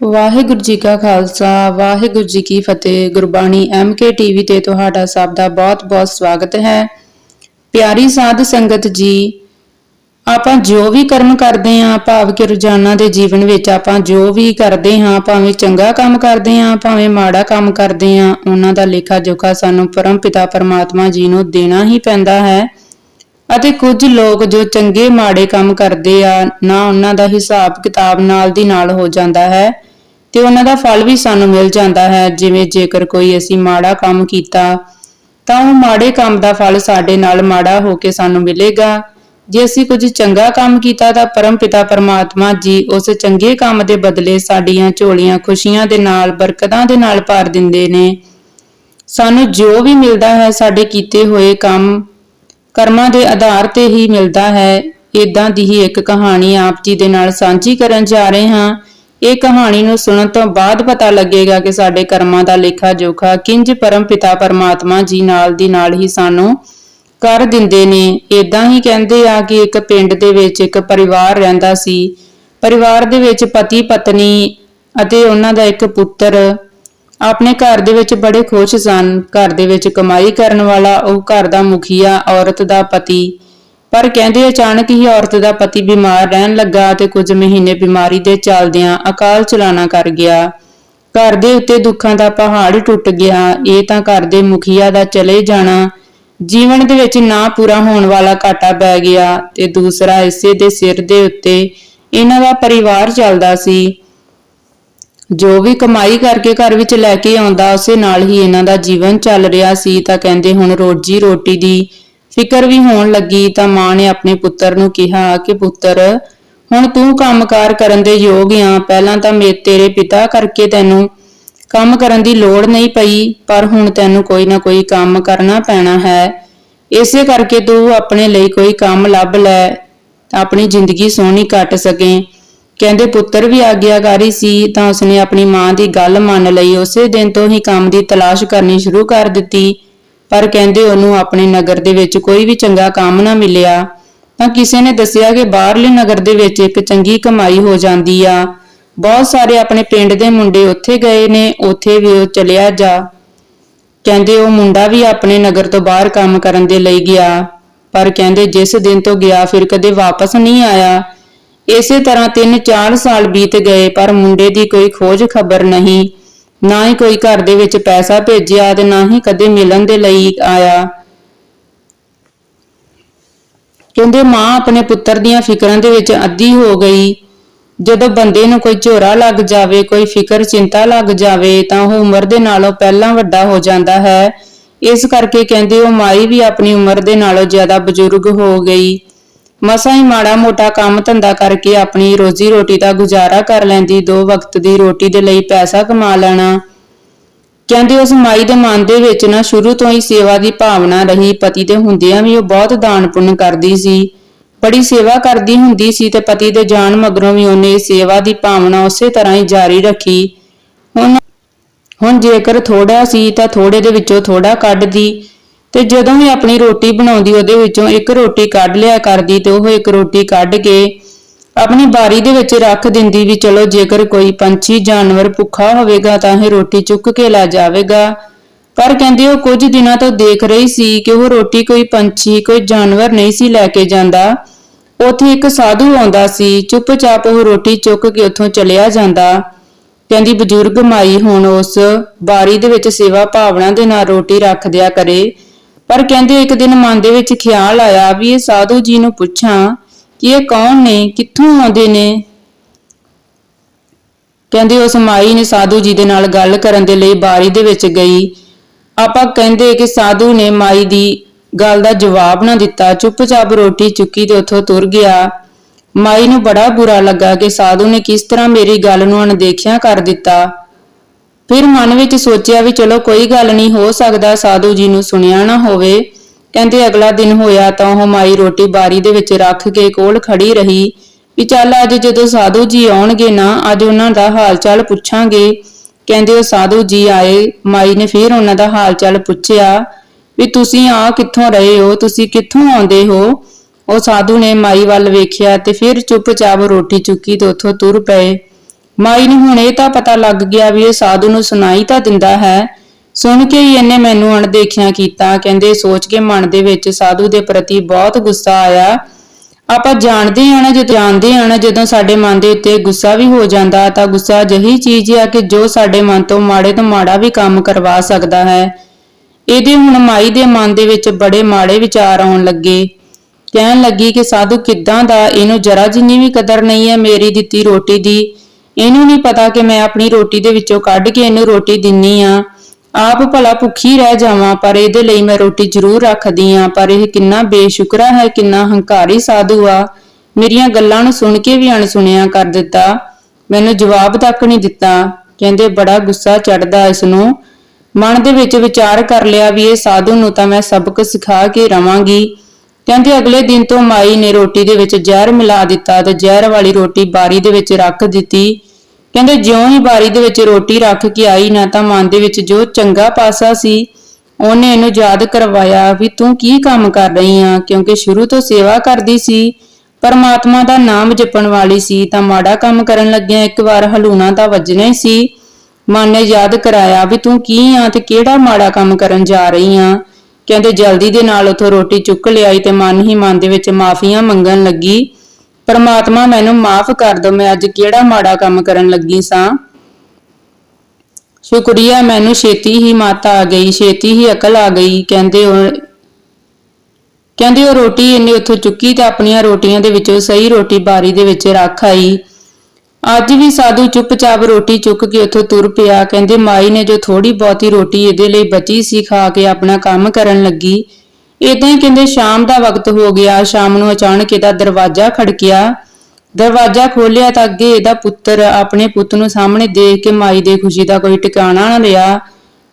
ਵਾਹਿਗੁਰੂ ਜੀ ਕਾ ਖਾਲਸਾ, ਵਾਹਿਗੁਰੂ ਜੀ ਕੀ ਫਤਿਹ। Gurbani MK TV ਤੇ ਤੁਹਾਡਾ ਸਭ ਦਾ ਬਹੁਤ-ਬਹੁਤ ਸਵਾਗਤ ਹੈ। ਪਿਆਰੀ ਸਾਧ ਸੰਗਤ ਜੀ, ਆਪਾਂ ਜੋ ਵੀ ਕਰਮ ਕਰਦੇ ਆਂ ਭਾਵ ਕਿ ਰੋਜ਼ਾਨਾ ਦੇ ਜੀਵਨ ਵਿੱਚ ਆਪਾਂ ਜੋ ਵੀ ਕਰਦੇ ਹਾਂ, ਭਾਵੇਂ ਚੰਗਾ ਕੰਮ ਕਰਦੇ ਆਂ ਭਾਵੇਂ ਮਾੜਾ ਕੰਮ ਕਰਦੇ ਆਂ ਉਹਨਾਂ ਦਾ ਲੇਖਾ ਜੋਖਾ ਸਾਨੂੰ ਪਰਮ ਪਿਤਾ ਪਰਮਾਤਮਾ ਜੀ ਨੂੰ ਦੇਣਾ ਹੀ ਪੈਂਦਾ ਹੈ। ਅਤੇ ਕੁਝ ਲੋਕ ਜੋ ਚੰਗੇ ਮਾੜੇ ਕੰਮ ਕਰਦੇ ਆ, ਨਾ ਉਹਨਾਂ ਦਾ ਹਿਸਾਬ ਕਿਤਾਬ ਨਾਲ ਦੀ ਨਾਲ ਹੋ ਜਾਂਦਾ ਹੈ। ਤੇ ਉਹਨਾਂ ਦਾ ਫਲ ਵੀ ਸਾਨੂੰ ਮਿਲ ਜਾਂਦਾ ਹੈ। ਜਿਵੇਂ ਜੇਕਰ ਕੋਈ ਅਸੀਂ ਮਾੜਾ ਕੰਮ ਕੀਤਾ, ਤਾਂ ਉਹ ਮਾੜੇ ਕੰਮ ਦਾ ਫਲ ਸਾਡੇ ਨਾਲ ਮਾੜਾ ਹੋ ਕੇ ਸਾਨੂੰ ਮਿਲੇਗਾ। ਜੇ ਅਸੀਂ ਕੁਝ ਚੰਗਾ ਕੰਮ ਕੀਤਾ, ਤਾਂ ਪਰਮ ਪਿਤਾ ਪਰਮਾਤਮਾ ਜੀ ਉਸ ਚੰਗੇ ਕੰਮ ਦੇ ਬਦਲੇ ਸਾਡੀਆਂ ਝੋਲੀਆਂ ਖੁਸ਼ੀਆਂ ਦੇ ਨਾਲ, ਬਰਕਤਾਂ ਦੇ ਨਾਲ ਭਰ ਦਿੰਦੇ ਨੇ। ਸਾਨੂੰ ਜੋ ਵੀ ਮਿਲਦਾ ਹੈ, ਸਾਡੇ ਕੀਤੇ ਹੋਏ ਕੰਮ, ਕਰਮਾਂ ਦੇ ਆਧਾਰ ਤੇ ਹੀ ਮਿਲਦਾ ਹੈ। ਇਦਾਂ ਦੀ ਹੀ ਇੱਕ ਕਹਾਣੀ ਆਪ ਜੀ ਦੇ ਨਾਲ ਸਾਂਝੀ ਕਰਨ ਜਾ ਰਹੇ ਹਾਂ। ਇਹ ਕਹਾਣੀ ਨੂੰ ਸੁਣਨ ਤੋਂ ਬਾਅਦ ਪਤਾ ਲੱਗੇਗਾ ਕਿ ਸਾਡੇ ਕਰਮਾਂ ਦਾ ਲੇਖਾ ਜੋਖਾ ਕਿੰਜ ਪਰਮ ਪਿਤਾ ਪਰਮਾਤਮਾ ਜੀ ਨਾਲ ਦੀ ਨਾਲ ਹੀ ਸਾਨੂੰ ਕਰ ਦਿੰਦੇ ਨੇ। ਇਦਾਂ ਹੀ ਕਹਿੰਦੇ ਆ ਕਿ ਇੱਕ ਪਿੰਡ ਦੇ ਵਿੱਚ ਇੱਕ ਪਰਿਵਾਰ ਰਹਿੰਦਾ ਸੀ। ਪਰਿਵਾਰ ਦੇ ਵਿੱਚ ਪਤੀ, ਪਤਨੀ ਅਤੇ ਉਹਨਾਂ ਦਾ ਇੱਕ ਪੁੱਤਰ ਆਪਣੇ ਘਰ ਦੇ ਵਿੱਚ ਬੜੇ ਖੁਸ਼ ਸਨ। ਘਰ ਦੇ ਵਿੱਚ ਕਮਾਈ ਕਰਨ ਵਾਲਾ, ਉਹ ਘਰ ਦਾ ਮੁਖੀਆ, ਔਰਤ ਦਾ ਪਤੀ ਪਰ ਕਹਿੰਦੇ ਅਚਾਨਕ ਹੀ ਔਰਤ ਦਾ ਪਤੀ ਬਿਮਾਰ ਰਹਿਣ ਲੱਗਾ ਤੇ ਕੁਝ ਮਹੀਨੇ ਬਿਮਾਰੀ ਦੇ ਚੱਲਦਿਆਂ ਅਕਾਲ ਚਲਾਣਾ ਕਰ ਗਿਆ। ਘਰ ਦੇ ਉੱਤੇ ਦੁੱਖਾਂ ਦਾ ਪਹਾੜ ਟੁੱਟ ਗਿਆ। ਇਹ ਤਾਂ ਘਰ ਦੇ ਮੁਖੀਆ ਦਾ ਚਲੇ ਜਾਣਾ। ਜੀਵਨ ਦੇ ਵਿੱਚ ਨਾ ਪੂਰਾ ਹੋਣ ਵਾਲਾ ਘਾਟਾ ਪੈ ਗਿਆ ਤੇ ਦੂਸਰਾ ਇਸੇ ਦੇ ਸਿਰ ਦੇ ਉੱਤੇ ਇਹਨਾਂ ਦਾ ਪਰਿਵਾਰ ਚੱਲਦਾ ਸੀ। ਜੋ ਵੀ ਕਮਾਈ ਕਰਕੇ ਘਰ ਵਿੱਚ ਲੈ ਕੇ ਆਉਂਦਾ, ਉਸੇ ਨਾਲ ਹੀ ਇਹਨਾਂ ਦਾ ਜੀਵਨ ਚੱਲ ਰਿਹਾ ਸੀ ਤਾਂ ਕਹਿੰਦੇ ਹੁਣ ਰੋਜੀ ਰੋਟੀ ਦੀ ਫਿਕਰ ਵੀ ਹੋਣ ਲੱਗੀ ਤਾਂ ਮਾਂ ਨੇ ਆਪਣੇ ਪੁੱਤਰ ਨੂੰ ਕਿਹਾ ਕਿ ਪੁੱਤਰ, ਹੁਣ ਤੂੰ ਕੰਮਕਾਰ ਕਰਨ ਦੇ ਯੋਗ ਆ, ਪਹਿਲਾਂ ਤਾਂ ਮੇ ਤੇਰੇ ਪਿਤਾ ਕਰਕੇ ਤੈਨੂੰ ਕੰਮ ਕਰਨ ਦੀ ਲੋੜ ਨਹੀਂ ਪਈ, ਪਰ ਹੁਣ ਤੈਨੂੰ ਕੋਈ ਨਾ ਕੋਈ ਕੰਮ ਕਰਨਾ ਪੈਣਾ ਹੈ। ਇਸੇ ਕਰਕੇ ਤੂੰ ਆਪਣੇ ਲਈ ਕੋਈ ਕੰਮ ਲੱਭ ਲੈ, ਆਪਣੀ ਜ਼ਿੰਦਗੀ ਸੋਹਣੀ ਕੱਟ ਸਕੇ। ਕਹਿੰਦੇ ਪੁੱਤਰ ਵੀ ਆਗਿਆਕਾਰੀ ਸੀ, ਤਾਂ ਉਸਨੇ ਆਪਣੀ ਮਾਂ ਦੀ ਗੱਲ ਮੰਨ ਲਈ। ਉਸੇ ਦਿਨ ਤੋਂ ਹੀ ਕੰਮ ਦੀ ਤਲਾਸ਼ ਕਰਨੀ ਸ਼ੁਰੂ ਕਰ ਦਿੱਤੀ। ਪਰ ਕਹਿੰਦੇ ਉਹਨੂੰ ਆਪਣੇ ਨਗਰ ਦੇ ਵਿੱਚ ਕੋਈ ਵੀ ਚੰਗਾ ਕੰਮ ਨਾ ਮਿਲਿਆ, ਤਾਂ ਕਿਸੇ ਨੇ ਦੱਸਿਆ ਕਿ ਬਾਹਰਲੇ ਨਗਰ ਦੇ ਵਿੱਚ ਇੱਕ ਚੰਗੀ ਕਮਾਈ ਹੋ ਜਾਂਦੀ ਆ। ਬਹੁਤ ਸਾਰੇ ਆਪਣੇ ਪਿੰਡ ਦੇ ਮੁੰਡੇ ਉੱਥੇ ਗਏ ਨੇ, ਉੱਥੇ ਵੀ ਉਹ ਚਲਿਆ ਜਾ। ਕਹਿੰਦੇ ਉਹ ਮੁੰਡਾ ਵੀ ਆਪਣੇ ਨਗਰ ਤੋਂ ਬਾਹਰ ਕੰਮ ਕਰਨ ਦੇ ਲਈ ਗਿਆ, ਪਰ ਕਹਿੰਦੇ ਜਿਸ ਦਿਨ ਤੋਂ ਗਿਆ ਫਿਰ ਕਦੇ ਵਾਪਸ ਨਹੀਂ ਆਇਆ। ਇਸੇ ਤਰ੍ਹਾਂ 3-4 ਸਾਲ ਬੀਤ ਗਏ, ਪਰ ਮੁੰਡੇ ਦੀ ਕੋਈ ਖੋਜ ਖਬਰ ਨਹੀਂ। ਨਾ ਹੀ ਕੋਈ ਘਰ ਦੇ ਵਿੱਚ ਪੈਸਾ ਭੇਜਿਆ ਤੇ ਨਾ ਹੀ ਕਦੇ ਮਿਲਣ ਦੇ ਲਈ ਆਇਆ। ਕਹਿੰਦੇ ਮਾਂ ਆਪਣੇ ਪੁੱਤਰ ਦੀਆਂ ਫਿਕਰਾਂ ਦੇ ਵਿੱਚ ਅੱਧੀ ਹੋ ਗਈ। ਜਦੋਂ ਬੰਦੇ ਨੂੰ ਕੋਈ ਝੋਰਾ ਲੱਗ ਜਾਵੇ, ਕੋਈ ਫਿਕਰ, ਚਿੰਤਾ ਲੱਗ ਜਾਵੇ, ਤਾਂ ਉਹ ਉਮਰ ਦੇ ਨਾਲੋਂ ਪਹਿਲਾਂ ਵੱਡਾ ਹੋ ਜਾਂਦਾ ਹੈ। ਇਸ ਕਰਕੇ ਕਹਿੰਦੇ ਉਹ ਮਾਈ ਵੀ ਆਪਣੀ ਉਮਰ ਦੇ ਨਾਲੋਂ ਜ਼ਿਆਦਾ ਬਜ਼ੁਰਗ ਹੋ ਗਈ। ਮਸਾਂ ਹੀ ਮਾੜਾ ਮੋਟਾ ਕੰਮ ਧੰਦਾ ਕਰਕੇ ਆਪਣੀ ਰੋਜ਼ੀ ਰੋਟੀ ਦਾ ਗੁਜ਼ਾਰਾ ਕਰ ਲੈਂਦੀ, ਦੋ ਵਕਤ ਦੀ ਰੋਟੀ ਦੇ ਲਈ ਪੈਸਾ ਕਮਾ ਲੈਣਾ। ਕਹਿੰਦੇ ਉਸ ਮਾਈ ਦੇ ਮਨ ਦੇ ਵਿੱਚ ਨਾ ਸ਼ੁਰੂ ਤੋਂ ਹੀ ਸੇਵਾ ਦੀ ਭਾਵਨਾ ਰਹੀ, ਪਤੀ ਦੇ ਹੁੰਦਿਆਂ ਵੀ ਉਹ ਬਹੁਤ ਦਾਨ ਪੁੰਨ ਕਰਦੀ ਸੀ। ਬੜੀ ਸੇਵਾ ਕਰਦੀ ਹੁੰਦੀ ਸੀ ਤੇ ਪਤੀ ਦੇ ਜਾਣ ਮਗਰੋਂ ਵੀ ਉਹਨੇ ਸੇਵਾ ਦੀ ਭਾਵਨਾ ਉਸੇ ਤਰ੍ਹਾਂ ਹੀ ਜਾਰੀ ਰੱਖੀ। ਹੁਣ ਹੁਣ ਜੇਕਰ ਥੋੜਾ ਸੀ ਤਾਂ ਥੋੜੇ ਦੇ ਵਿੱਚੋਂ ਥੋੜਾ ਕੱਢਦੀ। ਤੇ ਜਦੋਂ ਵੀ ਆਪਣੀ ਰੋਟੀ ਬਣਾਉਂਦੀ, ਉਹਦੇ ਵਿੱਚੋਂ ਇੱਕ ਰੋਟੀ ਕੱਢ ਲਿਆ ਕਰਦੀ ਤੇ ਉਹ ਇੱਕ ਰੋਟੀ ਕੱਢ ਕੇ ਆਪਣੀ ਬਾਰੀ ਦੇ ਵਿੱਚ ਰੱਖ ਦਿੰਦੀ ਵੀ ਚਲੋ ਜੇਕਰ ਕੋਈ ਪੰਛੀ, ਜਾਨਵਰ ਭੁੱਖਾ ਹੋਵੇਗਾ ਤਾਂ ਇਹ ਰੋਟੀ ਚੁੱਕ ਕੇ ਲੈ ਜਾਵੇਗਾ। ਪਰ ਕਹਿੰਦੇ ਉਹ ਕੁਝ ਦਿਨਾਂ ਤੋਂ ਦੇਖ ਰਹੀ ਸੀ ਕਿ ਉਹ ਰੋਟੀ ਕੋਈ ਪੰਛੀ, ਕੋਈ ਜਾਨਵਰ ਨਹੀਂ ਸੀ ਲੈ ਕੇ ਜਾਂਦਾ। ਉੱਥੇ ਇੱਕ ਸਾਧੂ ਆਉਂਦਾ ਸੀ, ਚੁੱਪਚਾਪ ਉਹ ਰੋਟੀ ਚੁੱਕ ਕੇ ਉੱਥੋਂ ਚਲਿਆ ਜਾਂਦਾ। ਕਹਿੰਦੀ, ਬਜ਼ੁਰਗ ਮਾਈ, ਹੁਣ ਉਸ ਬਾਰੀ ਦੇ ਵਿੱਚ ਸੇਵਾ ਭਾਵਨਾ ਦੇ ਨਾਲ ਰੋਟੀ ਰੱਖ ਦਿਆ ਕਰੇ। ਪਰ ਕਹਿੰਦੇ ਇੱਕ ਦਿਨ ਮਨ ਦੇ ਵਿੱਚ ਖਿਆਲ ਆਇਆ ਵੀ ਇਹ ਸਾਧੂ ਜੀ ਨੂੰ ਪੁੱਛਾਂ ਕਿ ਇਹ ਕੌਣ ਨੇ, ਕਿੱਥੋਂ ਆਉਂਦੇ ਨੇ? ਕਹਿੰਦੇ ਉਸ ਮਾਈ ਨੇ ਸਾਧੂ ਜੀ ਦੇ ਨਾਲ ਗੱਲ ਕਰਨ ਦੇ ਲਈ ਬਾਰੀ ਦੇ ਵਿੱਚ ਗਈ। ਆਪਾਂ ਕਹਿੰਦੇ ਕਿ ਸਾਧੂ ਨੇ ਮਾਈ ਦੀ ਗੱਲ ਦਾ ਜਵਾਬ ਨਾ ਦਿੱਤਾ। ਚੁੱਪਚਾਪ ਰੋਟੀ ਚੁੱਕੀ ਤੇ ਉੱਥੋਂ ਤੁਰ ਗਿਆ। ਮਾਈ ਨੂੰ ਬੜਾ ਬੁਰਾ ਲੱਗਾ ਕਿ ਸਾਧੂ ਨੇ ਕਿਸ ਤਰ੍ਹਾਂ ਮੇਰੀ ਗੱਲ ਨੂੰ ਅਣਦੇਖਿਆ ਕਰ ਦਿੱਤਾ। ਫਿਰ ਮਨ ਵਿੱਚ ਸੋਚਿਆ ਵੀ ਚਲੋ ਕੋਈ ਗੱਲ ਨਹੀਂ, ਹੋ ਸਕਦਾ ਸਾਧੂ ਜੀ ਨੂੰ ਸੁਣਿਆ ਨਾ ਹੋਵੇ। ਕਹਿੰਦੇ ਅਗਲਾ ਦਿਨ ਹੋਇਆ ਤਾਂ ਉਹ ਮਾਈ ਰੋਟੀ ਬਾਰੀ ਦੇ ਵਿੱਚ ਰੱਖ ਕੇ ਕੋਲ ਖੜੀ ਰਹੀ। ਵੀ ਚੱਲ ਅੱਜ ਜਦੋਂ ਸਾਧੂ ਜੀ ਆਉਣਗੇ ਨਾ, ਅੱਜ ਉਹਨਾਂ ਦਾ ਹਾਲ ਚਾਲ ਪੁੱਛਾਂਗੇ। ਕਹਿੰਦੇ ਉਹ ਸਾਧੂ ਜੀ ਆਏ, ਮਾਈ ਨੇ ਫਿਰ ਉਹਨਾਂ ਦਾ ਹਾਲ ਚਾਲ ਪੁੱਛਿਆ ਵੀ ਤੁਸੀਂ ਆ ਕਿੱਥੋਂ ਰਹੇ ਹੋ, ਤੁਸੀਂ ਕਿੱਥੋਂ ਆਉਂਦੇ ਹੋ? ਉਹ ਸਾਧੂ ਨੇ ਮਾਈ ਵੱਲ ਵੇਖਿਆ ਤੇ ਫਿਰ ਚੁੱਪਚਾਪ ਰੋਟੀ ਚੁੱਕੀ ਤੇ ਉੱਥੋਂ ਤੁਰ ਪਏ। ਮਾਈ ਨੂੰ ਹੁਣ ਇਹ ਤਾਂ ਪਤਾ ਲੱਗ ਗਿਆ ਵੀ ਇਹ ਸਾਧੂ ਨੂੰ ਸੁਣਾਈ ਤਾਂ ਦਿੰਦਾ ਹੈ। ਸੁਣ ਕੇ ਹੀ ਇਹਨੇ ਮੈਨੂੰ ਅਣਦੇਖਿਆ ਕੀਤਾ। ਕਹਿੰਦੇ, ਸੋਚ ਕੇ ਮਨ ਦੇ ਵਿੱਚ ਸਾਧੂ ਦੇ ਪ੍ਰਤੀ ਬਹੁਤ ਗੁੱਸਾ ਆਇਆ। ਆਪਾਂ ਜਾਣਦੇ ਹਾਂ ਨਾ ਜਾਣਦੇ ਹਾਂ ਜਦੋਂ ਸਾਡੇ ਮਨ ਦੇ ਉੱਤੇ ਗੁੱਸਾ ਵੀ ਹੋ ਜਾਂਦਾ, ਤਾਂ ਗੁੱਸਾ ਜਹੀ ਚੀਜ਼ ਆ ਕਿ ਜੋ ਸਾਡੇ ਮਨ ਤੋਂ ਮਾੜੇ ਤੋਂ ਮਾੜਾ ਵੀ ਕੰਮ ਕਰਵਾ ਸਕਦਾ ਹੈ। ਇਹਦੇ ਹੁਣ ਮਾਈ ਦੇ ਮਨ ਦੇ ਵਿੱਚ ਬੜੇ ਮਾੜੇ ਵਿਚਾਰ ਆਉਣ ਲੱਗੇ। ਕਹਿਣ ਲੱਗੀ ਕਿ ਸਾਧੂ ਕਿੱਦਾਂ ਦਾ, ਇਹਨੂੰ ਜਰਾ ਜਿੰਨੀ ਵੀ ਕਦਰ ਨਹੀਂ ਹੈ, ਮੇਰੀ ਦਿੱਤੀ ਰੋਟੀ ਦੀ। ਇਹਨੂੰ ਨਹੀਂ ਪਤਾ ਕਿ ਮੈਂ ਆਪਣੀ ਰੋਟੀ ਦੇ ਵਿੱਚੋਂ ਕੱਢ ਕੇ ਇਹਨੂੰ ਰੋਟੀ ਦਿੰਨੀ ਆ। ਆਪ ਭਲਾ ਭੁੱਖੀ ਰਹਿ ਜਾਵਾਂ, ਪਰ ਇਹਦੇ ਲਈ ਮੈਂ ਰੋਟੀ ਜ਼ਰੂਰ ਰੱਖਦੀ ਆ। ਪਰ ਇਹ ਕਿੰਨਾ ਬੇਸ਼ੁਕਰਾ ਹੈ ਕਿੰਨਾ ਹੰਕਾਰੀ ਸਾਧੂ ਆ। ਮੇਰੀਆਂ ਗੱਲਾਂ ਨੂੰ ਸੁਣ ਕੇ ਵੀ ਅਣਸੁਣਿਆ ਕਰ ਦਿੱਤਾ। ਮੈਨੂੰ ਜਵਾਬ ਤੱਕ ਨਹੀਂ ਦਿੱਤਾ। ਕਹਿੰਦੇ, ਬੜਾ ਗੁੱਸਾ ਚੜਦਾ ਇਸ ਨੂੰ। ਮਨ ਦੇ ਵਿੱਚ ਵਿਚਾਰ ਕਰ ਲਿਆ ਵੀ ਇਹ ਸਾਧੂ ਨੂੰ ਤਾਂ ਮੈਂ ਸਬਕ ਸਿਖਾ ਕੇ ਰਵਾਂਗੀ। ਕਹਿੰਦੇ, ਅਗਲੇ ਦਿਨ ਤੋਂ ਮਾਈ ਨੇ ਰੋਟੀ ਦੇ ਵਿੱਚ ਜ਼ਹਿਰ ਮਿਲਾ ਦਿੱਤਾ ਤੇ ਜ਼ਹਿਰ ਵਾਲੀ ਰੋਟੀ ਬਾਰੀ ਦੇ ਵਿੱਚ ਰੱਖ ਦਿੱਤੀ। ਕਹਿੰਦੇ ਜਿਉਂ ਹੀ ਬਾਰੀ ਦੇ ਵਿੱਚ ਰੋਟੀ ਰੱਖ ਕੇ ਆਈ ਨਾ ਤਾਂ ਮਨ ਦੇ ਵਿੱਚ ਜੋ ਚੰਗਾ ਪਾਸਾ ਸੀ, ਉਹਨੇ ਇਹਨੂੰ ਯਾਦ ਕਰਵਾਇਆ ਵੀ ਤੂੰ ਕੀ ਕੰਮ ਕਰ ਰਹੀ ਆ, ਕਿਉਂਕਿ ਸ਼ੁਰੂ ਤੋਂ ਸੇਵਾ ਕਰਦੀ ਸੀ, ਪਰਮਾਤਮਾ ਦਾ ਨਾਮ ਜਪਣ ਵਾਲੀ ਸੀ, ਤਾਂ ਮਾੜਾ ਕੰਮ ਕਰਨ ਲੱਗਿਆ ਇੱਕ ਵਾਰ ਹਲੂਣਾ ਤਾਂ ਵੱਜਣਾ ਹੀ ਸੀ। ਮਨ ਨੇ ਯਾਦ ਕਰਾਇਆ ਵੀ ਤੂੰ ਕੀ ਆ ਤੇ ਕਿਹੜਾ ਮਾੜਾ ਕੰਮ ਕਰਨ ਜਾ ਰਹੀ ਆ। ਕਹਿੰਦੇ ਜਲਦੀ ਦੇ ਨਾਲ ਉਥੋਂ ਰੋਟੀ ਚੁੱਕ ਲਿਆਈ ਤੇ ਮਨ ਹੀ ਮਨ ਦੇ ਵਿੱਚ ਮਾਫੀਆਂ ਮੰਗਣ ਲੱਗੀ। ਪਰਮਾਤਮਾ ਮੈਨੂੰ ਮਾਫ ਕਰ ਦੋ ਮੈਂ ਅੱਜ ਕਿਹੜਾ ਮਾੜਾ ਕੰਮ ਕਰਨ ਲੱਗੀ ਸਾਂ? ਸ਼ੁਕਰੀਆ, ਮੈਨੂੰ ਛੇਤੀ ਹੀ ਮਾਤਾ ਆ ਗਈ, ਛੇਤੀ ਹੀ ਅਕਲ ਆ ਗਈ। ਕਹਿੰਦੇ ਉਹ ਕਹਿੰਦੇ ਉਹ ਰੋਟੀ ਇਹਨੇ ਉੱਥੋਂ ਚੁੱਕੀ ਤੇ ਆਪਣੀਆਂ ਰੋਟੀਆਂ ਦੇ ਵਿੱਚੋਂ ਸਹੀ ਰੋਟੀ ਬਾਰੀ ਦੇ ਵਿੱਚ ਰੱਖ ਆਈ। ਅੱਜ ਵੀ ਸਾਧੂ ਚੁੱਪਚਾਪ ਰੋਟੀ ਚੁੱਕ ਕੇ ਉੱਥੋਂ ਤੁਰ ਪਿਆ। ਕਹਿੰਦੇ, ਮਾਈ ਨੇ ਜੋ ਥੋੜੀ ਬਹੁਤੀ ਰੋਟੀ ਇਹਦੇ ਲਈ ਬਚੀ ਸੀ, ਖਾ ਕੇ ਆਪਣਾ ਕੰਮ ਕਰਨ ਲੱਗੀ। ਇਦਾਂ ਹੀ ਕਹਿੰਦੇ ਸ਼ਾਮ ਦਾ ਵਕਤ ਹੋ ਗਿਆ, ਸ਼ਾਮ ਨੂੰ ਅਚਾਨਕ ਇਹਦਾ ਦਰਵਾਜ਼ਾ ਖੜਕਿਆ। ਦਰਵਾਜ਼ਾ ਖੋਲਿਆ ਤਾਂ ਅੱਗੇ ਇਹਦਾ ਪੁੱਤਰ ਆਪਣੇ ਪੁੱਤ ਨੂੰ ਸਾਹਮਣੇ ਦੇਖ ਕੇ ਮਾਈ ਦੇ ਖੁਸ਼ੀ ਦਾ ਕੋਈ ਟਿਕਾਣਾ ਨਾ ਰਿਹਾ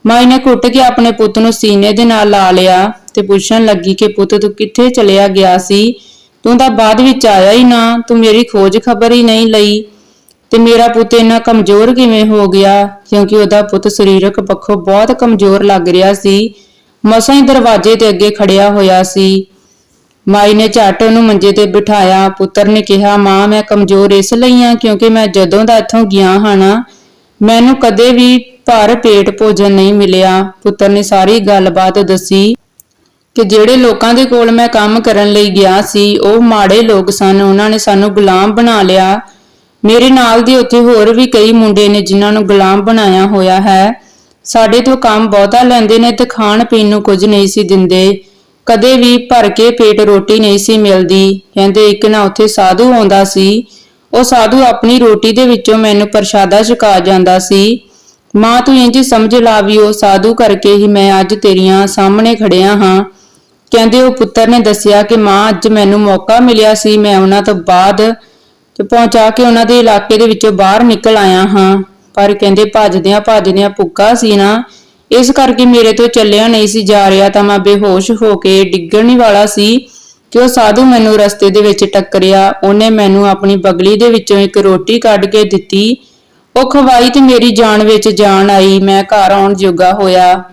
ਮਾਈ ਨੇ ਘੁੱਟ ਕੇ ਆਪਣੇ ਪੁੱਤ ਨੂੰ ਸੀਨੇ ਦੇ ਨਾਲ ਲਾ ਲਿਆ ਤੇ ਪੁੱਛਣ ਲੱਗੀ ਕਿ ਪੁੱਤ ਤੂੰ ਕਿੱਥੇ ਚਲਿਆ ਗਿਆ ਸੀ? ਤੂੰ ਤਾਂ ਬਾਅਦ ਵਿੱਚ ਆਇਆ ਹੀ ਨਾ, ਤੂੰ ਮੇਰੀ ਖੋਜ ਖਬਰ ਹੀ ਨਹੀਂ ਲਈ। ਤੇ ਮੇਰਾ ਪੁੱਤ ਇੰਨਾ ਕਮਜ਼ੋਰ ਕਿਵੇਂ ਹੋ ਗਿਆ? ਕਿਉਂਕਿ ਉਹਦਾ ਪੁੱਤ ਸਰੀਰਕ ਪੱਖੋਂ ਬਹੁਤ ਕਮਜ਼ੋਰ ਲੱਗ ਰਿਹਾ ਸੀ। ਮਸਾਂ ਹੀ ਦਰਵਾਜ਼ੇ ਦੇ ਅੱਗੇ ਖੜਿਆ ਹੋਇਆ ਸੀ। ਮਾਈ ਨੇ ਝੱਟ ਉਹਨੂੰ ਮੰਜੇ ਤੇ ਬਿਠਾਇਆ। ਪੁੱਤਰ ਨੇ ਕਿਹਾ, ਮਾਂ, ਮੈਂ ਕਮਜ਼ੋਰ ਇਸ ਲਈ ਆ ਕਿਉਂਕਿ ਮੈਂ ਜਦੋਂ ਦਾ ਇੱਥੋਂ ਗਿਆ ਹਾਂ ਨਾ, ਮੈਨੂੰ ਕਦੇ ਵੀ ਭਰ ਪੇਟ ਭੋਜਨ ਨਹੀਂ ਮਿਲਿਆ। ਪੁੱਤਰ ਨੇ ਸਾਰੀ ਗੱਲਬਾਤ ਦੱਸੀ ਕਿ ਜਿਹੜੇ ਲੋਕਾਂ ਦੇ ਕੋਲ ਮੈਂ ਕੰਮ ਕਰਨ ਲਈ ਗਿਆ ਸੀ, ਉਹ ਮਾੜੇ ਲੋਕ ਸਨ। ਉਹਨਾਂ ਨੇ ਸਾਨੂੰ ਗੁਲਾਮ ਬਣਾ ਲਿਆ। ਮੇਰੇ ਨਾਲ ਦੇ ਉੱਥੇ ਹੋਰ ਵੀ ਕਈ ਮੁੰਡੇ ਨੇ ਜਿਨ੍ਹਾਂ ਨੂੰ ਗੁਲਾਮ ਬਣਾਇਆ ਹੋਇਆ ਹੈ। ਸਾਡੇ ਤੋਂ ਕੰਮ ਬਹੁਤਾ ਲੈਂਦੇ ਨੇ ਤੇ ਖਾਣ ਪੀਣ ਨੂੰ ਕੁਝ ਨਹੀਂ ਸੀ ਦਿੰਦੇ। ਕਦੇ ਵੀ ਭਰ ਕੇ ਪੇਟ ਰੋਟੀ ਨਹੀਂ ਸੀ ਮਿਲਦੀ। ਕਹਿੰਦੇ ਇੱਕ ਨਾ ਉੱਥੇ ਸਾਧੂ ਆਉਂਦਾ ਸੀ। ਉਹ ਸਾਧੂ ਆਪਣੀ ਰੋਟੀ ਦੇ ਵਿੱਚੋਂ ਮੈਨੂੰ ਪ੍ਰਸ਼ਾਦਾ ਛਕਾ ਜਾਂਦਾ ਸੀ। ਮਾਂ, ਤੂੰ ਇੰਜ ਸਮਝ ਲਾ ਵੀ ਉਹ ਸਾਧੂ ਕਰਕੇ ਹੀ ਮੈਂ ਅੱਜ ਤੇਰੀਆਂ ਸਾਹਮਣੇ ਖੜਿਆ ਹਾਂ। ਕਹਿੰਦੇ ਉਹ ਪੁੱਤਰ ਨੇ ਦੱਸਿਆ ਕਿ ਮਾਂ, ਅੱਜ ਮੈਨੂੰ ਮੌਕਾ ਮਿਲਿਆ ਸੀ, ਮੈਂ ਉਹਨਾਂ ਤੋਂ ਬਾਅਦ ਤੇ ਪਹੁੰਚਾ ਕੇ ਉਹਨਾਂ ਦੇ ਇਲਾਕੇ ਦੇ ਵਿੱਚੋਂ ਬਾਹਰ ਨਿਕਲ ਆਇਆ ਹਾਂ। ਪਰ ਕਹਿੰਦੇ ਭੱਜਦਿਆਂ ਭੱਜਦਿਆਂ ਪੁੱਕਾ ਸੀ ਨਾ, ਇਸ ਕਰਕੇ ਮੇਰੇ ਤੋਂ ਚੱਲਿਆ ਨਹੀਂ ਸੀ ਜਾ ਰਿਹਾ ਤਾਂ ਮੈਂ ਬੇਹੋਸ਼ ਹੋ ਕੇ ਡਿੱਗਣ ਹੀ ਵਾਲਾ ਸੀ ਕਿ ਉਹ ਸਾਧੂ ਮੈਨੂੰ ਰਸਤੇ ਦੇ ਵਿੱਚ ਟੱਕਰਿਆ। ਉਹਨੇ ਮੈਨੂੰ ਆਪਣੀ ਬਗਲੀ ਦੇ ਵਿੱਚੋਂ ਇੱਕ ਰੋਟੀ ਕੱਢ ਕੇ ਦਿੱਤੀ। ਉਹ ਖਵਾਈ ਤੇ ਮੇਰੀ ਜਾਨ ਵਿੱਚ ਜਾਨ ਆਈ, ਮੈਂ ਘਰ ਆਉਣ ਜੋਗਾ ਹੋਇਆ।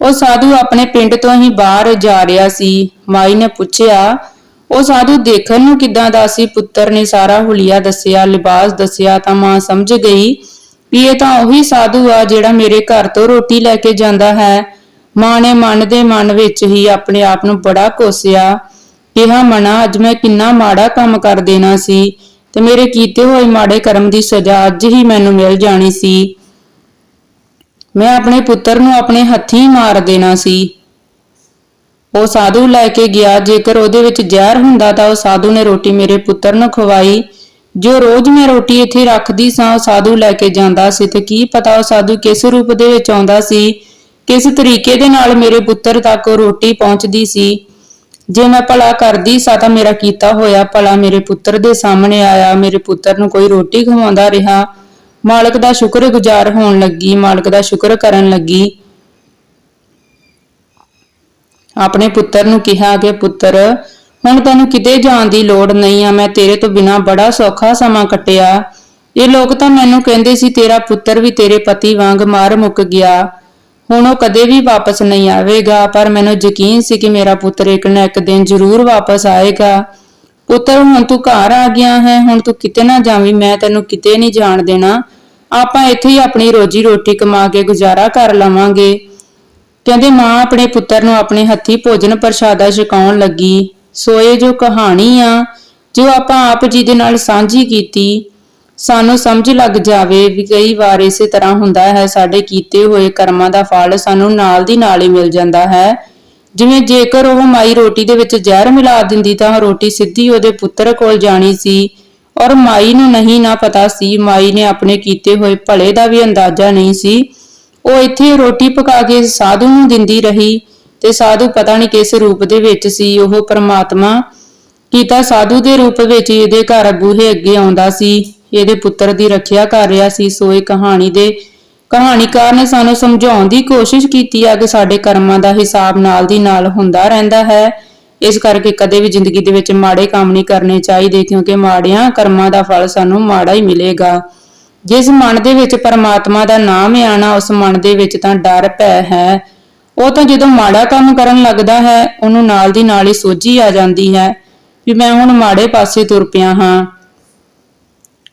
ਉਹ ਸਾਧੂ ਆਪਣੇ ਪਿੰਡ ਤੋਂ ਹੀ ਬਾਹਰ ਜਾ ਰਿਹਾ ਸੀ। ਮਾਈ ਨੇ ਪੁੱਛਿਆ, ਉਹ ਸਾਧੂ ਦੇਖਣ ਨੂੰ ਕਿਦਾਂ ਦਾ ਸੀ ਪੁੱਤਰ? ਨੇ ਸਾਰਾ ਹੁਲੀਆ ਦੱਸਿਆ, ਲਿਬਾਸ ਦੱਸਿਆ ਤਾਂ ਮਾਂ ਸਮਝ ਗਈ ਵੀ ਇਹ ਤਾਂ ਉਹੀ ਸਾਧੂ ਆ ਜਿਹੜਾ ਮੇਰੇ ਘਰ ਤੋਂ ਰੋਟੀ ਲੈ ਕੇ ਜਾਂਦਾ ਹੈ। ਮਾਂ ਨੇ ਮਨ ਦੇ ਮਨ ਵਿੱਚ ਹੀ ਆਪਣੇ ਆਪ ਨੂੰ ਬੜਾ ਕੋਸਿਆ। ਕਿਹਾ, ਮਨਾ, ਅੱਜ ਮੈਂ ਕਿੰਨਾ ਮਾੜਾ ਕੰਮ ਕਰ ਦੇਣਾ ਸੀ ਤੇ ਮੇਰੇ ਕੀਤੇ ਹੋਏ ਮਾੜੇ ਕਰਮ ਦੀ ਸਜ਼ਾ ਅੱਜ ਹੀ ਮੈਨੂੰ ਮਿਲ ਜਾਣੀ ਸੀ। ਮੈਂ ਆਪਣੇ ਪੁੱਤਰ ਨੂੰ ਆਪਣੇ ਹੱਥੀਂ ਮਾਰ ਦੇਣਾ ਸੀ। ਉਹ ਸਾਧੂ ਲੈ ਕੇ ਗਿਆ। ਜੇਕਰ ਉਹਦੇ ਵਿੱਚ ਜ਼ਹਿਰ ਹੁੰਦਾ ਤਾਂ ਉਹ ਸਾਧੂ ਨੇ ਰੋਟੀ ਮੇਰੇ ਪੁੱਤਰ ਨੂੰ ਖਵਾਈ। ਜੋ ਰੋਜ਼ ਮੈਂ ਰੋਟੀ ਇੱਥੇ ਰੱਖਦੀ ਸਾਂ ਉਹ ਸਾਧੂ ਲੈ ਕੇ ਜਾਂਦਾ ਸੀ ਤੇ ਕੀ ਪਤਾ ਉਹ ਸਾਧੂ ਕਿਸ ਰੂਪ ਦੇ ਵਿੱਚ ਆਉਂਦਾ ਸੀ, ਕਿਸ ਤਰੀਕੇ ਦੇ ਨਾਲ ਮੇਰੇ ਪੁੱਤਰ ਤੱਕ ਉਹ ਰੋਟੀ ਪਹੁੰਚਦੀ ਸੀ। ਜੇ ਮੈਂ ਭਲਾ ਕਰਦੀ ਸਾਂ ਤਾਂ ਮੇਰਾ ਕੀਤਾ ਹੋਇਆ ਭਲਾ ਮੇਰੇ ਪੁੱਤਰ ਦੇ ਸਾਹਮਣੇ ਆਇਆ, ਮੇਰੇ ਪੁੱਤਰ ਨੂੰ ਕੋਈ ਰੋਟੀ ਖਵਾਉਂਦਾ ਰਿਹਾ। ਮਾਲਕ ਦਾ ਸ਼ੁਕਰਗੁਜ਼ਾਰ ਹੋਣ ਲੱਗੀ, ਮਾਲਕ ਦਾ ਸ਼ੁਕਰ ਕਰਨ ਲੱਗੀ। ਆਪਣੇ ਪੁੱਤਰ ਨੂੰ ਕਿਹਾ ਕਿ ਪੁੱਤਰ ਹੁਣ ਤੈਨੂੰ ਕਿਤੇ ਜਾਣ ਦੀ ਲੋੜ ਨਹੀਂ ਆ, ਮੈਂ ਤੇਰੇ ਤੋਂ ਬਿਨਾ ਬੜਾ ਸੌਖਾ ਸਮਾਂ ਕੱਟਿਆ। ਇਹ ਲੋਕ ਤਾਂ ਮੈਨੂੰ ਕਹਿੰਦੇ ਸੀ, ਤੇਰਾ ਪੁੱਤਰ ਵੀ ਤੇਰੇ ਪਤੀ ਵਾਂਗ ਮਾਰ ਮੁੱਕ ਗਿਆ। ਹੁਣ ਉਹ ਕਦੇ ਵੀ ਵਾਪਸ ਨਹੀਂ ਆਵੇਗਾ, ਪਰ ਮੈਨੂੰ ਯਕੀਨ ਸੀ ਕਿ ਮੇਰਾ ਪੁੱਤਰ ਇੱਕ ਨਾ ਇੱਕ ਦਿਨ ਜ਼ਰੂਰ ਵਾਪਸ ਆਏਗਾ। ਪੁੱਤਰ, ਹੁਣ ਤੂੰ ਘਰ ਆ ਗਿਆ ਹੈ, ਹੁਣ ਤੂੰ ਕਿਤੇ ਨਾ ਜਾਵੀਂ, ਮੈਂ ਤੈਨੂੰ ਕਿਤੇ ਨਹੀਂ ਜਾਣ ਦੇਣਾ। ਆਪਾਂ ਇੱਥੇ ਹੀ ਆਪਣੀ ਰੋਜੀ ਰੋਟੀ ਕਮਾ ਕੇ ਗੁਜ਼ਾਰਾ ਕਰ ਲਵਾਂਗੇ। ਕਹਿੰਦੇ ਮਾਂ ਆਪਣੇ ਪੁੱਤਰ ਨੂੰ ਆਪਣੇ ਹੱਥੀ ਭੋਜਨ ਪ੍ਰਸ਼ਾਦਾ ਛਕਾਉਣ ਲੱਗੀ। ਸੋਏ ਜੋ ਕਹਾਣੀ ਆ, ਜੋ ਆਪਾਂ ਆਪ ਜੀ ਦੇ ਨਾਲ ਸਾਂਝੀ ਕੀਤੀ, ਸਾਨੂੰ ਸਮਝ ਲੱਗ ਜਾਵੇ ਵੀ ਕਈ ਵਾਰ ਇਸੇ ਤਰ੍ਹਾਂ ਹੁੰਦਾ ਹੈ, ਸਾਡੇ ਕੀਤੇ ਹੋਏ ਕਰਮਾਂ ਦਾ ਫਲ ਸਾਨੂੰ ਨਾਲ ਦੀ ਨਾਲ ਹੀ ਮਿਲ ਜਾਂਦਾ ਹੈ। ਜਿਵੇਂ ਜੇਕਰ ਉਹ ਮਾਈ ਰੋਟੀ ਦੇ ਵਿੱਚ ਜ਼ਹਿਰ ਮਿਲਾ ਦਿੰਦੀ ਤਾਂ ਰੋਟੀ ਸਿੱਧੀ ਉਹਦੇ ਪੁੱਤਰ ਕੋਲ ਜਾਣੀ ਸੀ ਔਰ ਮਾਈ ਨੂੰ ਨਹੀਂ ਨਾ ਪਤਾ ਸੀ, ਮਾਈ ਨੇ ਆਪਣੇ ਕੀਤੇ ਹੋਏ ਭਲੇ ਦਾ ਵੀ ਅੰਦਾਜ਼ਾ ਨਹੀਂ ਸੀ। ਉਹ ਇੱਥੇ ਰੋਟੀ ਪਕਾ ਕੇ ਸਾਧੂ ਨੂੰ ਦਿੰਦੀ ਰਹੀ ਤੇ ਸਾਧੂ ਪਤਾ ਨਹੀਂ ਕਿਸ ਰੂਪ ਦੇ ਵਿੱਚ ਸੀ। ਉਹ ਪਰਮਾਤਮਾ ਕੀਤਾ ਸਾਧੂ ਦੇ ਰੂਪ ਵਿੱਚ ਇਹਦੇ ਘਰ ਬੂਹੇ ਅੱਗੇ ਆਉਂਦਾ ਸੀ। ਇਹਦੇ ਪੁੱਤਰ ਦੀ ਰੱਖਿਆ ਕਰ ਰਿਹਾ ਸੀ। ਸੋ ਇਹ ਕਹਾਣੀ ਦੇ ਕਹਾਣੀਕਾਰ ਨੇ ਸਾਨੂੰ ਸਮਝਾਉਣ ਦੀ ਕੋਸ਼ਿਸ਼ ਕੀਤੀ ਹੈ ਕਿ ਸਾਡੇ ਕਰਮਾਂ ਦਾ ਹਿਸਾਬ ਨਾਲ ਦੀ ਨਾਲ ਹੁੰਦਾ ਰਹਿੰਦਾ ਹੈ। ਇਸ ਕਰਕੇ ਕਦੇ ਵੀ ਜ਼ਿੰਦਗੀ ਦੇ ਵਿੱਚ ਮਾੜੇ ਕੰਮ ਨਹੀਂ ਕਰਨੇ ਚਾਹੀਦੇ, ਕਿਉਂਕਿ ਮਾੜਿਆਂ ਕਰਮਾਂ ਦਾ ਫਲ ਸਾਨੂੰ ਮਾੜਾ ਹੀ ਮਿਲੇਗਾ। ਜਿਸ ਮਨ ਦੇ ਵਿੱਚ ਪਰਮਾਤਮਾ ਦਾ ਨਾਮ ਆਣਾ ਉਸ ਮਨ ਦੇ ਵਿੱਚ ਤਾਂ ਡਰ ਭੈ ਹੈ। ਉਹ ਤਾਂ ਜਦੋਂ ਮਾੜਾ ਕੰਮ ਕਰਨ ਲੱਗਦਾ ਹੈ, ਉਹਨੂੰ ਨਾਲ ਦੀ ਨਾਲ ਹੀ ਸੋਝੀ ਆ ਜਾਂਦੀ ਹੈ ਵੀ ਮੈਂ ਹੁਣ ਮਾੜੇ ਪਾਸੇ ਤੁਰ ਪਿਆ ਹਾਂ।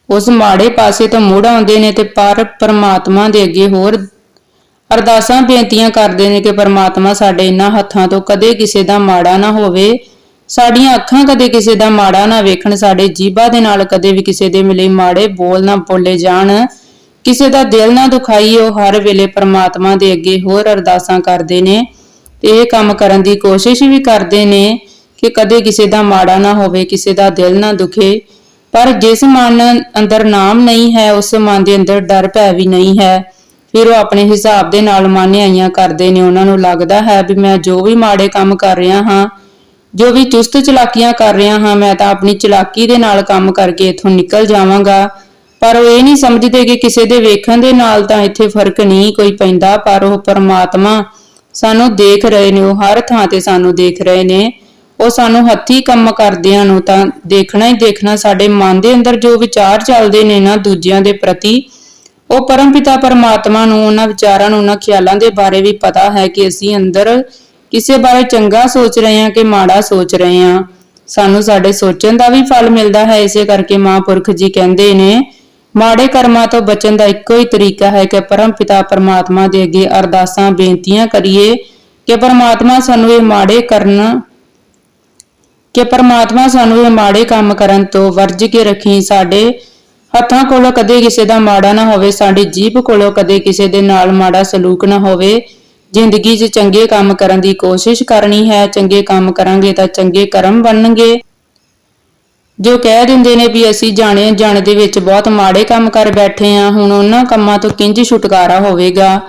ਉਸ ਮਾੜੇ ਪਾਸੇ ਤੋਂ ਮੁੜ ਆਉਂਦੇ ਨੇ ਤੇ ਪਰ ਪਰਮਾਤਮਾ ਦੇ ਅੱਗੇ ਹੋਰ ਅਰਦਾਸਾਂ ਬੇਨਤੀਆਂ ਕਰਦੇ ਨੇ ਕਿ ਪਰਮਾਤਮਾ ਸਾਡੇ ਇਹਨਾਂ ਹੱਥਾਂ ਤੋਂ ਕਦੇ ਕਿਸੇ ਦਾ ਮਾੜਾ ਨਾ ਹੋਵੇ, ਸਾਡੀਆਂ ਅੱਖਾਂ ਕਦੇ ਕਿਸੇ ਦਾ ਮਾੜਾ ਨਾ ਵੇਖਣ, ਸਾਡੇ ਜੀਭਾਂ ਦੇ ਨਾਲ ਕਦੇ ਵੀ ਕਿਸੇ ਦੇ ਮਿਲੇ ਮਾੜੇ ਬੋਲ ਨਾ ਬੋਲੇ ਜਾਣ। ਕਿਸੇ ਦਾ ਦਿਲ ਨਾ ਦੁਖਾਈ, ਉਹ ਹਰ ਵੇਲੇ ਪ੍ਰਮਾਤਮਾ ਦੇ ਅੱਗੇ ਹੋਰ ਅਰਦਾਸਾਂ ਕਰਦੇ ਨੇ ਤੇ ਇਹ ਕੰਮ ਕਰਨ ਦੀ ਕੋਸ਼ਿਸ਼ ਵੀ ਕਰਦੇ ਨੇ ਕਿ ਕਦੇ ਕਿਸੇ ਦਾ ਮਾੜਾ ਨਾ ਹੋਵੇ, ਕਿਸੇ ਦਾ ਦਿਲ ਨਾ ਦੁਖੇ। ਪਰ ਜਿਸ ਮਨ ਅੰਦਰ ਨਾਮ ਨਹੀਂ ਹੈ, ਉਸ ਮਨ ਦੇ ਅੰਦਰ ਡਰ ਭੈ ਵੀ ਨਹੀਂ ਹੈ। ਫਿਰ ਉਹ ਆਪਣੇ ਹਿਸਾਬ ਦੇ ਨਾਲ ਮਾਨਿਆਈਆਂ ਕਰਦੇ ਨੇ। ਉਹਨਾਂ ਨੂੰ ਲੱਗਦਾ ਹੈ ਵੀ ਮੈਂ ਜੋ ਵੀ ਮਾੜੇ ਕੰਮ ਕਰ ਰਿਹਾ ਹਾਂ, ਜੋ ਵੀ ਚੁਸਤ ਚਲਾਕੀਆਂ ਕਰ ਰਿਹਾ ਹਾਂ, ਮੈਂ ਤਾਂ ਆਪਣੀ ਚਲਾਕੀ ਦੇ ਨਾਲ ਕੰਮ ਕਰਕੇ ਇੱਥੋਂ ਨਿਕਲ ਜਾਵਾਂਗਾ। ਪਰ ਉਹ ਇਹ ਨਹੀਂ ਸਮਝਦੇ ਕਿ ਕਿਸੇ ਦੇ ਵੇਖਣ ਦੇ ਨਾਲ ਤਾਂ ਇੱਥੇ ਫ਼ਰਕ ਨਹੀਂ ਕੋਈ ਪੈਂਦਾ, ਪਰ ਉਹ ਪਰਮਾਤਮਾ ਸਾਨੂੰ ਦੇਖ ਰਹੇ ਨੇ, ਉਹ ਹਰ ਥਾਂ ਤੇ ਸਾਨੂੰ ਦੇਖ ਰਹੇ ਨੇ। ਉਹ ਸਾਨੂੰ ਹੱਥੀ ਕੰਮ ਕਰਦਿਆਂ ਨੂੰ ਤਾਂ ਦੇਖਣਾ ਹੀ ਦੇਖਣਾ, ਸਾਡੇ ਮਨ ਦੇ ਅੰਦਰ ਜੋ ਵਿਚਾਰ ਚੱਲਦੇ ਨੇ ਨਾ ਦੂਜਿਆਂ ਦੇ ਪ੍ਰਤੀ, ਉਹ ਪਰਮਪਿਤਾ ਪਰਮਾਤਮਾ ਨੂੰ, ਉਹਨਾਂ ਵਿਚਾਰਾਂ ਨੂੰ, ਉਹਨਾਂ ਖਿਆਲਾਂ ਦੇ ਬਾਰੇ ਵੀ ਪਤਾ ਹੈ ਕਿ ਅਸੀਂ ਅੰਦਰ ਕਿਸੇ ਬਾਰੇ ਚੰਗਾ ਸੋਚ ਰਹੇ ਹਾਂ ਕਿ ਮਾੜਾ ਸੋਚ ਰਹੇ ਹਾਂ। ਸਾਨੂੰ ਸਾਡੇ ਸੋਚਣ ਦਾ ਵੀ ਫਲ ਮਿਲਦਾ ਹੈ, ਇਸੇ ਕਰਕੇ ਮਹਾਂਪੁਰਖ ਜੀ ਕਹਿੰਦੇ ਨੇ ਮਾੜੇ ਕਰਮਾਂ ਤੋਂ ਬਚਣ ਦਾ ਇੱਕੋ ਹੀ ਤਰੀਕਾ ਹੈ ਕਿ ਪਰਮ ਪਿਤਾ ਪਰਮਾਤਮਾ ਦੇ ਅੱਗੇ ਅਰਦਾਸਾਂ, ਬੇਨਤੀਆਂ ਕਰੀਏ ਕਿ ਪਰਮਾਤਮਾ ਸਾਨੂੰ ਇਹ ਮਾੜੇ ਕਰਨ, ਕਿ ਪਰਮਾਤਮਾ ਸਾਨੂੰ ਇਹ ਮਾੜੇ ਕੰਮ ਕਰਨ ਤੋਂ ਵਰਜ ਕੇ ਰੱਖੀ ਸਾਡੇ ਹੱਥਾਂ ਕੋਲੋਂ ਕਦੇ ਕਿਸੇ ਦਾ ਮਾੜਾ ਨਾ ਹੋਵੇ, ਸਾਡੀ ਜੀਭ ਕੋਲੋਂ ਕਦੇ ਕਿਸੇ ਦੇ ਨਾਲ ਮਾੜਾ ਸਲੂਕ ਨਾ ਹੋਵੇ। ਜ਼ਿੰਦਗੀ 'ਚ ਚੰਗੇ ਕੰਮ ਕਰਨ ਦੀ ਕੋਸ਼ਿਸ਼ ਕਰਨੀ ਹੈ, ਚੰਗੇ ਕੰਮ ਕਰਾਂਗੇ ਤਾਂ ਚੰਗੇ ਕਰਮ ਬਣਨਗੇ। ਜੋ ਕਹਿ ਦਿੰਦੇ ਨੇ ਵੀ ਅਸੀਂ ਜਾਣੇ ਜਾਣ ਦੇ ਵਿੱਚ ਬਹੁਤ ਮਾੜੇ ਕੰਮ ਕਰ ਬੈਠੇ ਆ ਹੁਣ ਉਹਨਾਂ ਕੰਮਾਂ ਤੋਂ ਕਿੰਜ ਛੁਟਕਾਰਾ ਹੋਵੇਗਾ?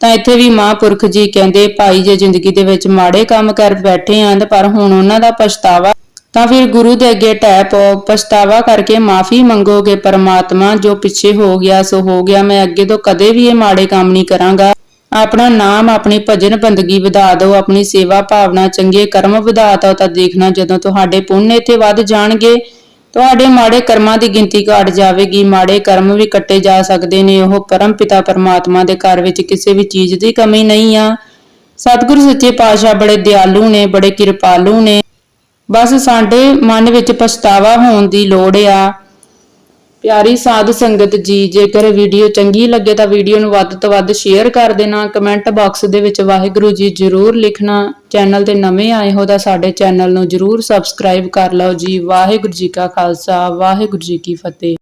ਤਾਂ ਇੱਥੇ ਵੀ ਮਹਾਂਪੁਰਖ ਜੀ ਕਹਿੰਦੇ, ਭਾਈ ਜੇ ਜ਼ਿੰਦਗੀ ਦੇ ਵਿੱਚ ਮਾੜੇ ਕੰਮ ਕਰ ਬੈਠੇ ਆਂ ਪਰ ਹੁਣ ਉਹਨਾਂ ਦਾ ਪਛਤਾਵਾ ਤਾਂ ਫਿਰ ਗੁਰੂ ਦੇ ਅੱਗੇ ਟਹਿ ਪਾਓ। ਪਛਤਾਵਾ ਕਰਕੇ ਮਾਫੀ ਮੰਗੋਗੇ ਪਰਮਾਤਮਾ, ਜੋ ਪਿੱਛੇ ਹੋ ਗਿਆ ਸੋ ਹੋ ਗਿਆ, ਮੈਂ ਅੱਗੇ ਤੋਂ ਕਦੇ ਵੀ ਇਹ ਮਾੜੇ ਕੰਮ ਨਹੀਂ ਕਰਾਂਗਾ। ਆਪਣਾ ਨਾਮ, ਆਪਣੀ ਭਜਨ ਬੰਦਗੀ ਵਧਾ ਦਿਓ, ਆਪਣੀ ਸੇਵਾ ਭਾਵਨਾ, ਚੰਗੇ ਕਰਮ ਵਧਾ ਦਿਓ ਤਾਂ ਦੇਖਣਾ ਜਦੋਂ ਤੁਹਾਡੇ ਪੁੰਨ ਇੱਥੇ ਵੱਧ ਜਾਣਗੇ। ਤੁਹਾਡੇ ਮਾੜੇ ਕਰਮਾਂ ਦੀ ਗਿਣਤੀ ਘਟ ਜਾਵੇਗੀ, ਮਾੜੇ ਕਰਮ ਵੀ ਕੱਟੇ ਜਾ ਸਕਦੇ ਨੇ, ਉਹ ਪਰਮ ਪਿਤਾ ਪਰਮਾਤਮਾ ਦੇ ਘਰ ਵਿੱਚ ਕਿਸੇ ਵੀ ਚੀਜ਼ ਦੀ ਕਮੀ ਨਹੀਂ ਆ। ਸਤਿਗੁਰੂ ਸੱਚੇ ਪਾਤਸ਼ਾਹ ਬੜੇ ਦਿਆਲੂ ਨੇ, ਬੜੇ ਕਿਰਪਾਲੂ ਨੇ। ਬਸ ਸਾਡੇ ਮਨ ਵਿੱਚ ਪਛਤਾਵਾ ਹੋਣ ਦੀ ਲੋੜ ਆ। ਪਿਆਰੀ ਸਾਧ ਸੰਗਤ ਜੀ, ਜੇਕਰ ਵੀਡੀਓ ਚੰਗੀ ਲੱਗੇ ਤਾਂ ਵੀਡੀਓ ਨੂੰ ਵੱਧ ਤੋਂ ਵੱਧ ਸ਼ੇਅਰ ਕਰ ਦੇਣਾ ਕਮੈਂਟ ਬਾਕਸ ਦੇ ਵਿੱਚ ਵਾਹਿਗੁਰੂ ਜੀ ਜਰੂਰ ਲਿਖਣਾ, ਚੈਨਲ ਤੇ ਨਵੇਂ ਆਏ ਹੋ ਤਾਂ ਸਾਡੇ ਚੈਨਲ ਨੂੰ ਜਰੂਰ ਸਬਸਕ੍ਰਾਈਬ ਕਰ ਲਓ ਜੀ, ਵਾਹਿਗੁਰੂ ਜੀ ਕਾ ਖਾਲਸਾ, ਵਾਹਿਗੁਰੂ ਜੀ ਕੀ ਫਤਿਹ।